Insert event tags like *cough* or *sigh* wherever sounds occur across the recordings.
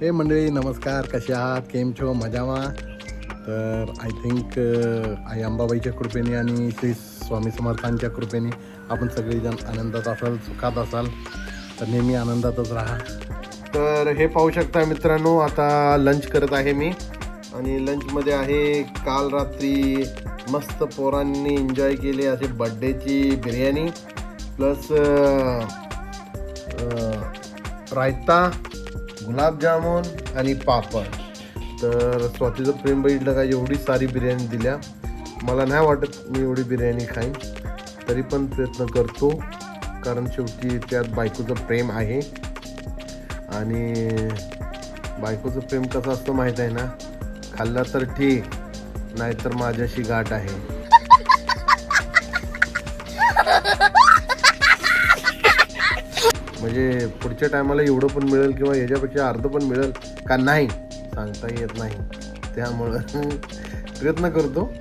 हे मंडळी नमस्कार. कसे आहात? केम छो? मजामा? तर आय थिंक आई अंबाबाईच्या कृपेने आणि श्री स्वामी समर्थांच्या कृपेने आपण सगळेजण आनंदात असाल सुखात असाल. तर नेहमी आनंदातच राहा. तर हे पाहू शकता मित्रांनो आता लंच करत आहे मी. आणि लंचमध्ये आहे काल रात्री मस्त पोरांनी एन्जॉय केले असे बड्डेची बिर्याणी. प्लस रायता गुलाबजामुन आणि पापड. तर स्वतःचं प्रेम बघितलं का एवढी सारी बिर्याणी दिल्या. मला नाही वाटत मी एवढी बिर्याणी खाईन. तरी पण प्रयत्न करतो कारण शेवटी त्यात बायकोचं प्रेम आहे. आणि बायकोचं प्रेम कसं असतं माहीत आहे ना? खाल्ला तर ठीक नाहीतर माझ्याशी गाठ आहे. म्हणजे पुढच्या टायमाला एवढं पण मिळेल किंवा याच्यापेक्षा अर्ध पण मिळेल का नाही सांगता येत नाही. त्यामुळं *laughs* प्रयत्न करतो.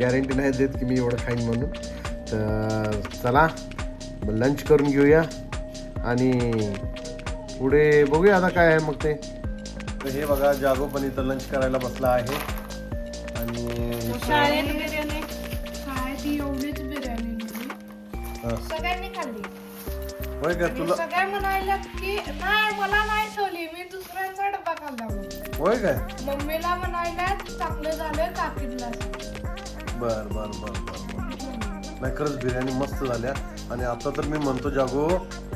गॅरंटी नाही देत की मी एवढं खाईन म्हणून. तर चला लंच करून घेऊया. आणि पुढे बघूया आता काय आहे मग ते. तर हे बघा जागो पण इथं लंच करायला बसला आहे. आणि. हा. सगळ्यांनी खाल्ली. होय का तुला सगळे म्हणायला की नाही मला नाही ठेवली मी दुसऱ्यांचा डब्बा खाल्ला म्हणून. होय काय? मम्मीला म्हणायला चांगलं झालं काकीला बर बर बर बर बर. नाही खरंच बिर्याणी मस्त झाल्या. आणि आता तर मी म्हणतो जागो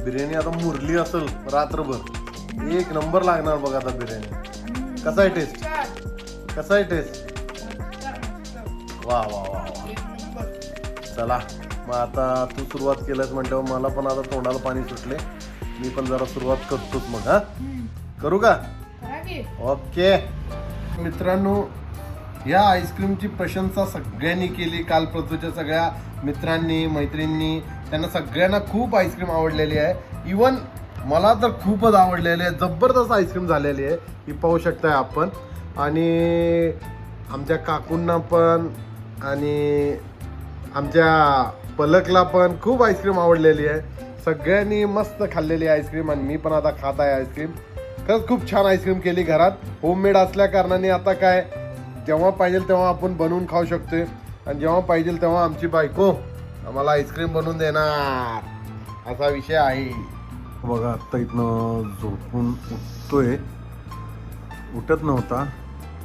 बिर्याणी आता मुरली असेल रात्रभर. एक नंबर लागणार बघ आता बिर्याणी. कसा आहे टेस्ट कसा आहे टेस्ट वा वा वा वा. चला. मग आता तू सुरुवात केलंस म्हटल्यावर मला पण आता तोंडाला पाणी सुटले. मी पण जरा सुरुवात करतोच मग हा? करू का? ओके. मित्रांनो या आईस्क्रीमची प्रशंसा सगळ्यांनी केली काल पृथ्वीच्या सगळ्या मित्रांनी मैत्रिणींनी. त्यांना सगळ्यांना खूप आईस्क्रीम आवडलेली आहे. इवन मला तर खूपच आवडलेली आहे. जबरदस्त आईस्क्रीम झालेली आहे. ही पाहू शकताय आपण. आणि आमच्या काकूंना पण आणि आमच्या पलकला पण खूप आईस्क्रीम आवडलेली आहे. सगळ्यांनी मस्त खाल्लेली आईस्क्रीम आणि मी पण आता खात आहे आईस्क्रीम. खरंच खूप छान आईस्क्रीम केली घरात. होममेड असल्या कारणाने आता काय जेव्हा पाहिजे तेव्हा आपण बनवून खाऊ शकतोय. आणि जेव्हा पाहिजे तेव्हा आमची बायको आम्हाला आईस्क्रीम बनवून देणार. असा विषय आहे. बघा आत्ता इथनं झोपून उठतोय. उठत नव्हता.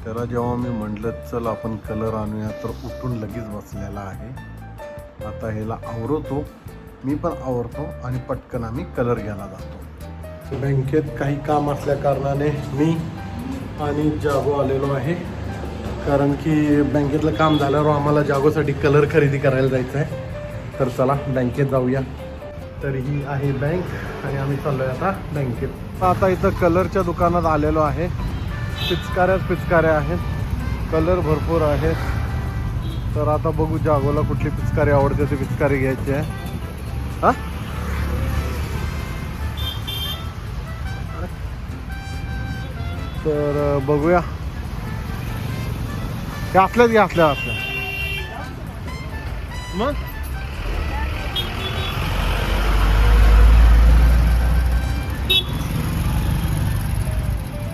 त्याला जेव्हा मी म्हटलं चल आपण कलर आणूया तर उठून लगेच बसलेला आहे. आता ह्याला आवरतो मी पण आवरतो आणि पटकन आम्ही कलर घ्यायला जातो. बँकेत काही काम असल्या कारणाने मी आणि जागो आलेलो आहे. कारण की बँकेतलं काम झाल्यावर आम्हाला जागोसाठी कलर खरेदी करायला जायचं आहे तर चला बँकेत जाऊया. तर ही आहे बँक आणि आम्ही चाललो आहे आता बँकेत. आता इथं कलरच्या दुकानात आलेलो आहे. पिचकाऱ्याच पिचकाऱ्या आहेत. कलर भरपूर आहेत. तर आता बघू जागोला कुठली पिचकारी आवडते ती पिचकारी घ्यायची आहे. हा? तर बघूया. हे असल्याच घ्या असल्या असल्या. मग?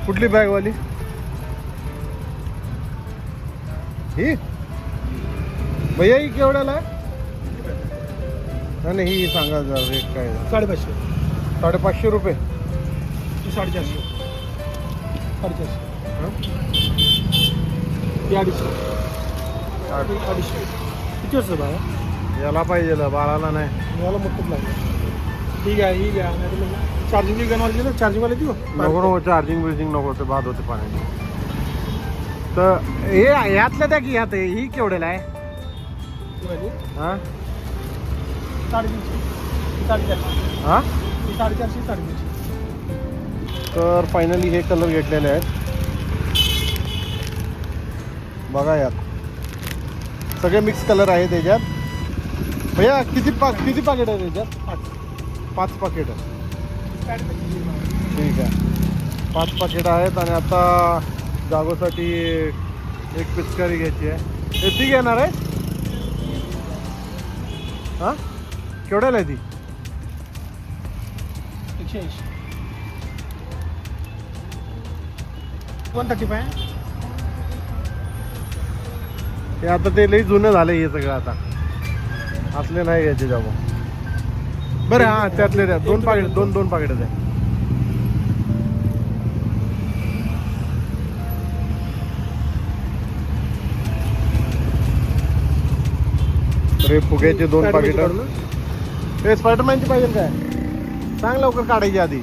कुठली बॅगवाली ही? भैया ही केवढ्याला? आहे नाही, नाही ही सांगा जरा रेट काय आहे. साडेपाचशे. साडेपाचशे रुपये. साडेचारशे. साडेचारशे. हं? ती अडीचशे. ती अडीचशे. किती बाळा याला पाहिजे बाळाला नाही. मला मोठंच लागलं ठीक आहे ही घ्या नाही तर मग चार्जिंगची गन वाली चार्जिंगवाले देऊ? नको नको चार्जिंग बिर्जिंग नको ते बाद होते पाण्याने तर हे ह्यातल्या त्या की ह्यात ही केवढ्याला आहे? हा? साडेतीनशे. ती साडेचारशे. हा? ती साडेचारशे साडेतीनशे. तर फायनली हे कलर घेतलेले आहेत. बघा यात. सगळे मिक्स कलर आहे त्याच्यात. भैया किती पा किती पाकिट आहे त्याच्यात? पाच. पाच पाकिट ठीक आहे. पाच पाकिट आहेत आणि आता जागोसाठी एक पिचकारी घ्यायची आहे. हे ती घेणार आहे? हां? केवढ्याला आहे ती? एकशे ऐंशी. वन थर्टी फाय हे आता ते लई जुनं झालंय हे सगळं आता. असले नाही याचे जागो बरं हा त्यातले द्या. दोन पाकिट दोन दोन पाकिट द्या. हे फुग्याचे दोन पाकिट हे स्पायडरमॅनची पाहिजे काय? सांग लवकर काढायची आधी.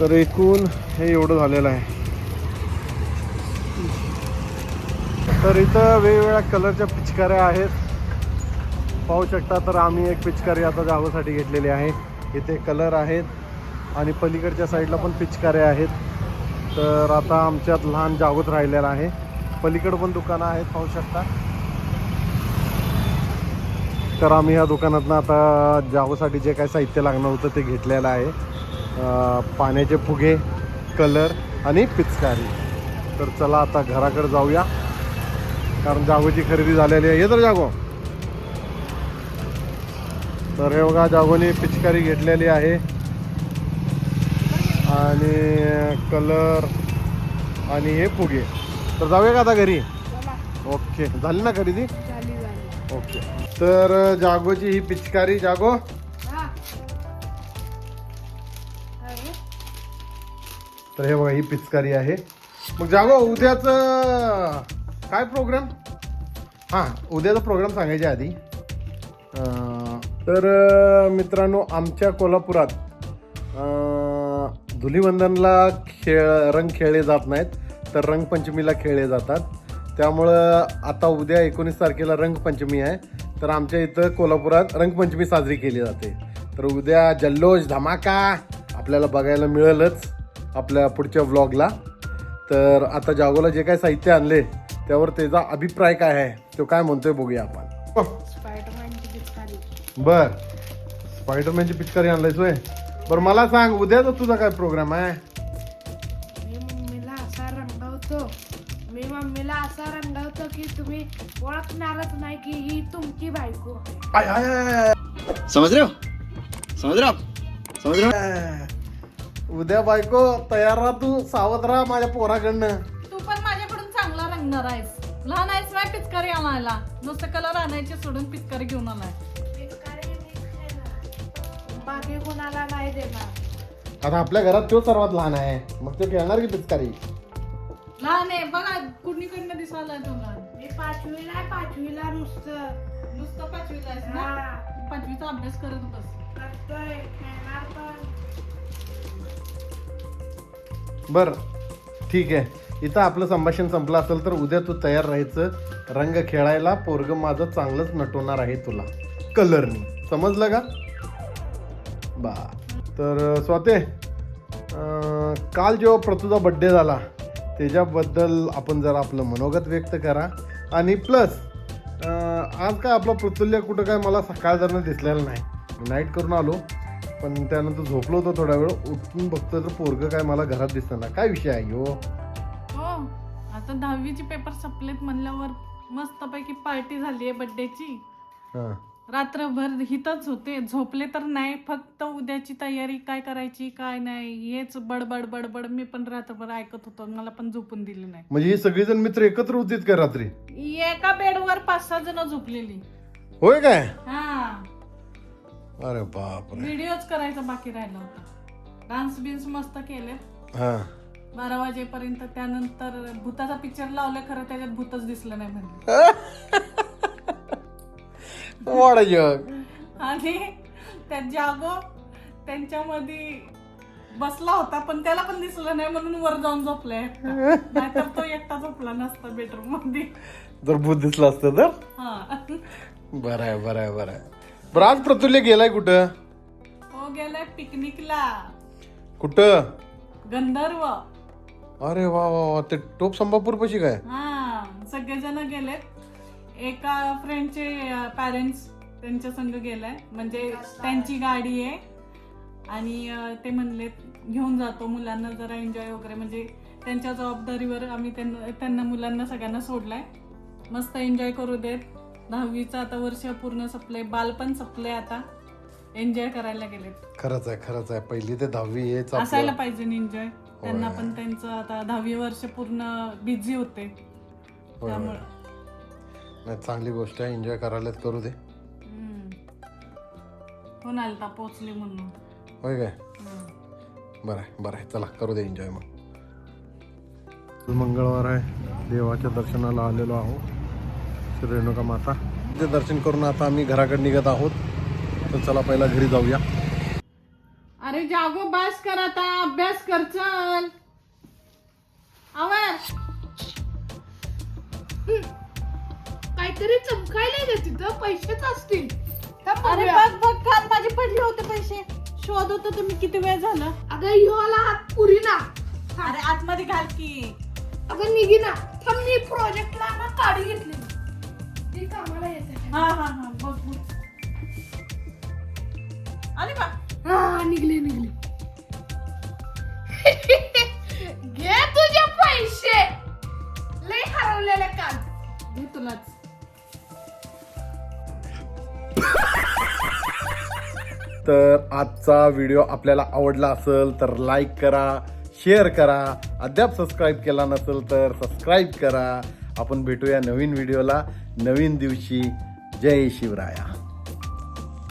तर एकूण हे एवढं झालेलं आहे. तर इथं वेगवेगळ्या कलरच्या पिचकाऱ्या आहेत. पाहू शकता तर आम्ही एक पिचकारी आता जागोसाठी घेतलेली आहे. इथे कलर आहेत आणि पलीकडच्या साईडला पण पिचकारे आहेत. तर आता आमच्यात लहान जागोत राहिलेला आहे. पलीकडं पण दुकानं आहेत पाहू शकता. तर आम्ही ह्या दुकानातनं आता जागोसाठी जे काय साहित्य लागणार होतं ते घेतलेलं आहे. पाण्याचे फुगे कलर आणि पिचकारी. तर चला आता घराकडे जाऊया. कारण जागोची खरेदी झालेली आहे. ये तर जागो. तर हे बघा जागोने पिचकारी घेतलेली आहे. आणि कलर आणि हे फुगे. तर जाऊया का आता घरी? ओके. झाली ना खरेदी? ओके. तर जागोची ही पिचकारी जागो. हा. तर हे बघा ही पिचकारी आहे. मग जागो उद्याच काय प्रोग्राम हां उद्याचा प्रोग्राम सांगायच्या आधी. तर मित्रांनो आमच्या कोल्हापुरात धुलीवंदनला खेळ रंग खेळले जात नाहीत तर रंगपंचमीला खेळले जातात. त्यामुळं आता उद्या एकोणीस तारखेला रंगपंचमी आहे. तर आमच्या इथं कोल्हापुरात रंगपंचमी साजरी केली जाते. तर उद्या जल्लोष धमाका आपल्याला बघायला मिळेलच आपल्या पुढच्या व्लॉगला तर आता जागोला जे काय साहित्य आणले त्यावर त्याचा अभिप्राय काय आहे तो काय म्हणतोय बघूया आपण. स्पायडरमॅनची बर. स्पायडरमॅनची पिचकारी आणलायस होय. बरं मला सांग उद्याचा तुझा काय प्रोग्राम आहे? मी मम्मीला असा रंगवतो. मी मम्मीला असा रंगवतो की तुम्ही ओळखणारच नाही की ही तुमची बायको आहे. आय, आय, आय, आय. समझ रहे हो समझ रहे हो आप समझ रहे हो उद्या बायको तयार राहा तू सावध राहा माझ्या पोराकडनं. तू पण माझ्याकडून चांगला रंगणार आहेस. लहान आहेस नाही पिचकारी आणायला. नुसतं कलर आणायचे सोडून पिचकारी घेऊन आलाय. बाकी कोणाला नाही देणार. आता आपल्या घरात तो सर्वात लहान आहे. मग तो खेळणार की पिचकारी? लहान आहे. बघा कुणीकडनं दिसायला तुला मी पाचवीला आहे पाचवीला नुसतं. नुसतं पाचवीला आहेस ना? हा, पाचवीचा अभ्यास करत बस. करतोय खेळणार पण. बर ठीक आहे. इथं आपलं संभाषण संपलं असेल तर उद्या तू तयार राहायचं. रंग खेळायला पोरग माझं चांगलंच नटवणार आहे तुला. कलरनी. समजलं का? बा. तर स्वाते काल जेव्हा प्रतूचा बड्डे झाला त्याच्याबद्दल आपण जरा आपलं मनोगत व्यक्त करा. आणि प्लस आज काय आपला पृथुल्य कुठं काय मला सकाळ जरनं दिसलेलं नाही. नाईट करून आलो पण त्यानंतर झोपलो होतो थोडा वेळ. उठून बघतो तर पोरग काय मला घरात दिसतं ना काय विषय आहे हो आता दहावीचे पेपर संपलेत म्हणल्यावर मस्तपैकी पार्टी झाली आहे बर्थडेची हां. रात्रभर हितच होते. झोपले तर नाही फक्त उद्याची तयारी काय करायची काय नाही हेच बडबड बडबड. मी पण रात्रभर ऐकत होतो. मला पण झोपून दिली नाही. म्हणजे हे सगळेजण मित्र एकत्र होतीत का रात्री? एका बेडवर पाच सहा जण झोपलेली. होय काय? हा. अरे बापरे. व्हिडिओच करायचा बाकी राहिला होता. डान्स बिन्स मस्त केले हा. बारा वाजेपर्यंत. त्यानंतर भूताचा पिक्चर लावला खरं त्याच्यात भूतच दिसलं नाही म्हणजे *laughs* वाडा जग. आणि त्यात जागो त्यांच्यामध्ये बसला होता पण त्याला पण दिसलं नाही म्हणून वर जाऊन झोपलाय. नाहीतर तो एकटा झोपला नसता बेडरूममध्ये जर भूत दिसलं असतं तर? हा. बरं आहे बरं आहे बरं आहे. बरं आज प्रतुल्य गेलाय कुठं? तो गेलाय पिकनिकला. कुठं? गंधर्व. अरे वा वा वा ते टोप संभापूर पशी काय? हा सगळेजण गेलेत. एका फ्रेंडचे पॅरेंट्स त्यांच्या संग गेलाय. म्हणजे त्यांची गाडी आहे. आणि ते म्हणलेत घेऊन जातो मुलांना जरा एन्जॉय वगैरे. म्हणजे त्यांच्या जबाबदारीवर आम्ही त्यांना त्यांना मुलांना सगळ्यांना सोडलाय. मस्त एन्जॉय करू देत. दहावीचं आता वर्ष पूर्ण संपलंय. बालपण संपलंय आता. एन्जॉय करायला गेलेत. खरंच आहे खरंच आहे. पहिली ते दहावी हेच असायला पाहिजे एन्जॉय त्यांना पण त्यांचं आता दहावी वर्ष पूर्ण बिझी होते. होय. त्यामुळे. नाही चांगली गोष्ट आहे एन्जॉय करायलाच करू दे. पोचले म्हणून. होय काय. बरं आहे बरं आहे. चला करू दे एन्जॉय मग. मंगळवार आहे. देवाच्या दर्शनाला आलेलो आहोत. श्री रेणुका माता. ते दर्शन करून आता आम्ही घराकडे निघत आहोत. तर चला पहिला घरी जाऊया. अरे जागो बस कर आता. अभ्यास कर चल. आवर. काहीतरी चमकायला ग तिथं पैसेच असतील. थांब अरे बघूया. बघ बघ काल माझे पडले होते पैसे. शोध होतं तुम्ही किती वेळ झालं. अगं ह्यो आला हात पुरी ना. अरे आतमध्ये घाल की. अगं निघी ना. थांब मी प्रोजेक्टला ना काढी घेतली. ती कामाला येते. हा हा हा बघ बघ. आले बा. हा निघली निघली. *laughs* घे तुझे पैसे. लय हरवलेले काल दे तुलाच. *laughs* तर आजचा व्हिडिओ आपल्याला आवडला असेल तर लाईक करा शेअर करा. अद्याप सबस्क्राईब केला नसेल तर सबस्क्राईब करा. आपण भेटूया नवीन व्हिडिओला. नवीन दिवशी. जय शिवराया.